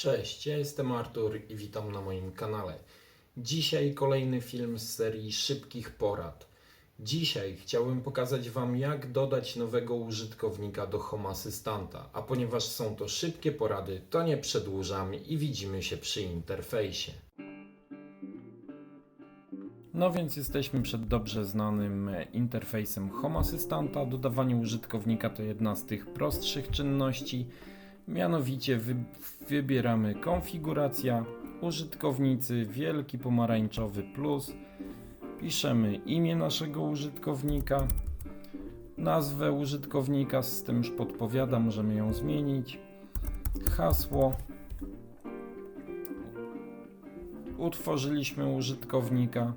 Cześć, ja jestem Artur i witam na moim kanale. Dzisiaj kolejny film z serii szybkich porad. Dzisiaj chciałbym pokazać Wam, jak dodać nowego użytkownika do Home Assistanta, a ponieważ są to szybkie porady, to nie przedłużam i widzimy się przy interfejsie. No więc jesteśmy przed dobrze znanym interfejsem Home Assistanta. Dodawanie użytkownika to jedna z tych prostszych czynności. Mianowicie wy, wybieramy konfiguracja, użytkownicy, wielki pomarańczowy plus. Piszemy imię naszego użytkownika, nazwę użytkownika, system już podpowiada, możemy ją zmienić. Hasło. Utworzyliśmy użytkownika.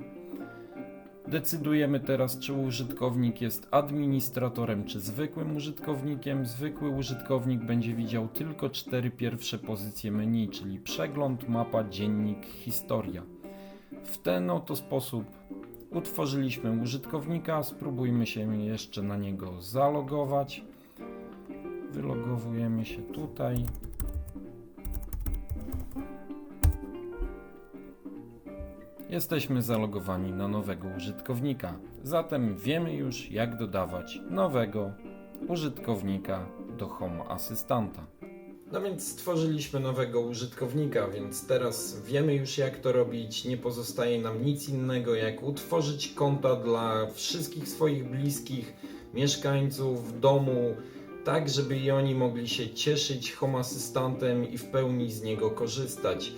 Decydujemy teraz, czy użytkownik jest administratorem, czy zwykłym użytkownikiem. Zwykły użytkownik będzie widział tylko cztery pierwsze pozycje menu, czyli przegląd, mapa, dziennik, historia. W ten oto sposób utworzyliśmy użytkownika. Spróbujmy się jeszcze na niego zalogować. Wylogowujemy się tutaj. Jesteśmy zalogowani na nowego użytkownika, zatem wiemy już jak dodawać nowego użytkownika do Home Assistanta. No więc stworzyliśmy nowego użytkownika, więc teraz wiemy już jak to robić. Nie pozostaje nam nic innego jak utworzyć konta dla wszystkich swoich bliskich mieszkańców domu, tak żeby i oni mogli się cieszyć Home Assistantem i w pełni z niego korzystać.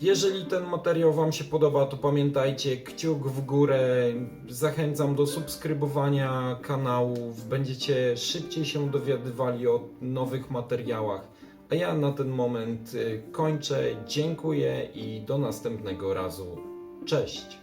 Jeżeli ten materiał Wam się podoba, to pamiętajcie, kciuk w górę. Zachęcam do subskrybowania kanałów. Będziecie szybciej się dowiadywali o nowych materiałach. A ja na ten moment y, kończę. Dziękuję i do następnego razu. Cześć!